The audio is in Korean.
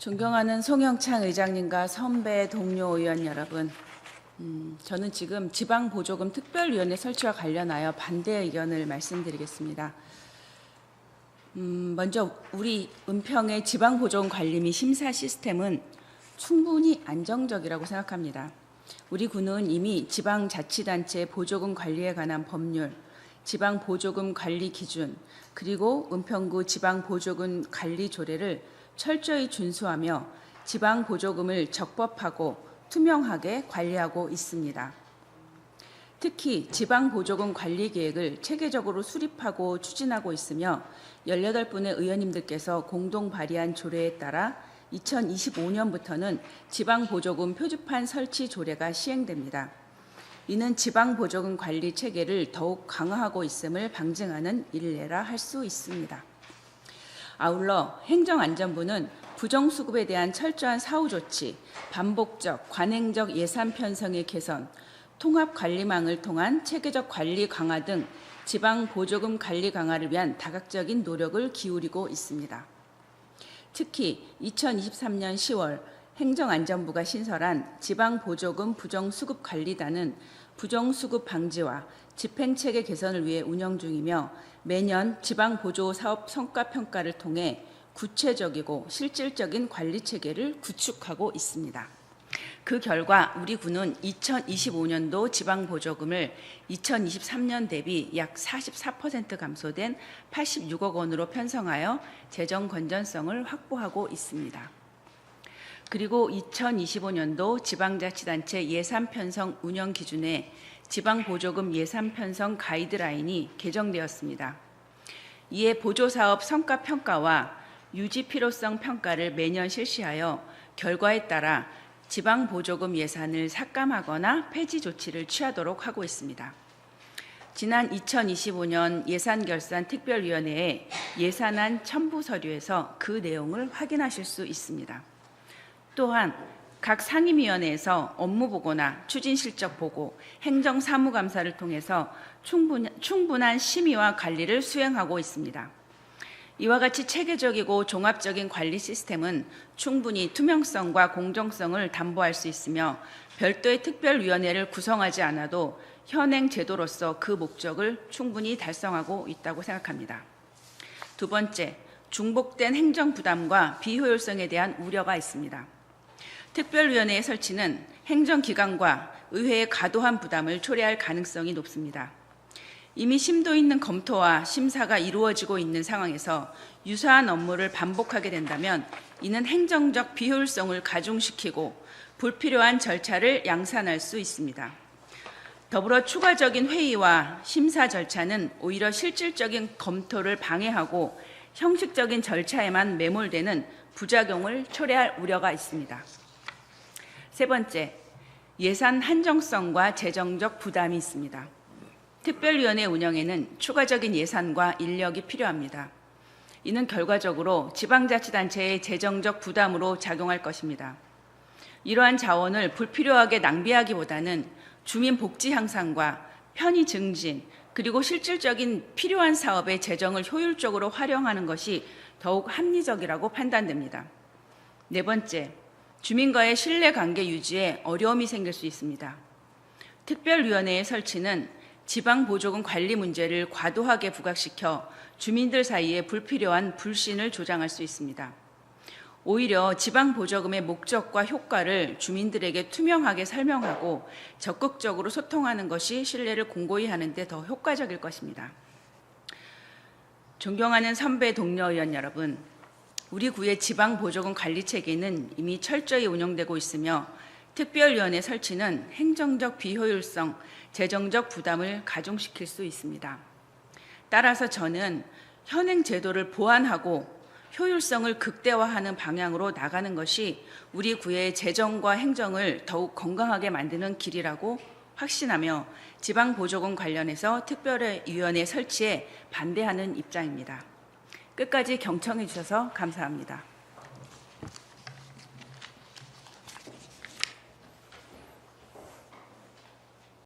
존경하는 송영창 의장님과 선배 동료 의원 여러분, 음, 저는 지금 지방보조금 특별위원회 설치와 관련하여 반대 의견을 말씀드리겠습니다. 음, 먼저 우리 은평의 지방보조금 관리 및 심사 시스템은 충분히 안정적이라고 생각합니다. 우리 군은 이미 지방자치단체 보조금 관리에 관한 법률, 지방보조금 관리 기준, 그리고 은평구 지방보조금 관리 조례를 철저히 준수하며 지방 보조금을 적법하고 투명하게 관리하고 있습니다. 특히 지방 보조금 관리 계획을 체계적으로 수립하고 추진하고 있으며 18분의 의원님들께서 공동 발의한 조례에 따라 2025년부터는 지방 보조금 표지판 설치 조례가 시행됩니다. 이는 지방 보조금 관리 체계를 더욱 강화하고 있음을 방증하는 일례라 할 수 있습니다. 아울러 행정안전부는 부정수급에 대한 철저한 사후 조치, 반복적, 관행적 예산 편성의 개선, 통합 관리망을 통한 체계적 관리 강화 등 지방 보조금 관리 강화를 위한 다각적인 노력을 기울이고 있습니다. 특히 2023년 10월 행정안전부가 신설한 지방보조금 부정수급관리단은 부정수급 방지와 집행체계 개선을 위해 운영 중이며 매년 지방보조 사업 성과평가를 통해 구체적이고 실질적인 관리 체계를 구축하고 있습니다. 그 결과 우리 군은 2025년도 지방 보조금을 2023년 대비 약 44% 감소된 86억 원으로 편성하여 재정 건전성을 확보하고 있습니다. 그리고 2025년도 지방자치단체 예산 편성 운영 기준에 지방보조금 예산 편성 가이드라인이 개정되었습니다. 이에 보조사업 성과 평가와 유지 필요성 평가를 매년 실시하여 결과에 따라 지방보조금 예산을 삭감하거나 폐지 조치를 취하도록 하고 있습니다. 지난 2025년 예산결산 특별위원회의 예산안 첨부 서류에서 그 내용을 확인하실 수 있습니다. 또한 각 상임위원회에서 업무 보고나 추진 실적 보고, 행정 사무감사를 통해서 충분, 충분한 심의와 관리를 수행하고 있습니다. 이와 같이 체계적이고 종합적인 관리 시스템은 충분히 투명성과 공정성을 담보할 수 있으며 별도의 특별위원회를 구성하지 않아도 현행 제도로서 그 목적을 충분히 달성하고 있다고 생각합니다. 두 번째, 중복된 행정 부담과 비효율성에 대한 우려가 있습니다. 특별위원회의 설치는 행정기관과 의회의 과도한 부담을 초래할 가능성이 높습니다. 이미 심도 있는 검토와 심사가 이루어지고 있는 상황에서 유사한 업무를 반복하게 된다면 이는 행정적 비효율성을 가중시키고 불필요한 절차를 양산할 수 있습니다. 더불어 추가적인 회의와 심사 절차는 오히려 실질적인 검토를 방해하고 형식적인 절차에만 매몰되는 부작용을 초래할 우려가 있습니다. 세 번째, 예산 한정성과 재정적 부담이 있습니다. 특별위원회 운영에는 추가적인 예산과 인력이 필요합니다. 이는 결과적으로 지방자치단체의 재정적 부담으로 작용할 것입니다. 이러한 자원을 불필요하게 낭비하기보다는 주민 복지 향상과 편의 증진, 그리고 실질적인 필요한 사업의 재정을 효율적으로 활용하는 것이 더욱 합리적이라고 판단됩니다. 네 번째, 주민과의 신뢰 관계 유지에 어려움이 생길 수 있습니다. 특별위원회의 설치는 지방 보조금 관리 문제를 과도하게 부각시켜 주민들 사이에 불필요한 불신을 조장할 수 있습니다. 오히려 지방 보조금의 목적과 효과를 주민들에게 투명하게 설명하고 적극적으로 소통하는 것이 신뢰를 공고히 하는 데 더 효과적일 것입니다. 존경하는 선배 동료 의원 여러분, 우리 구의 지방 보조금 관리 체계는 이미 철저히 운영되고 있으며 특별위원회 설치는 행정적 비효율성, 재정적 부담을 가중시킬 수 있습니다. 따라서 저는 현행 제도를 보완하고 효율성을 극대화하는 방향으로 나가는 것이 우리 구의 재정과 행정을 더욱 건강하게 만드는 길이라고 확신하며 지방 보조금 관련해서 특별위원회 설치에 반대하는 입장입니다. 끝까지 경청해 주셔서 감사합니다.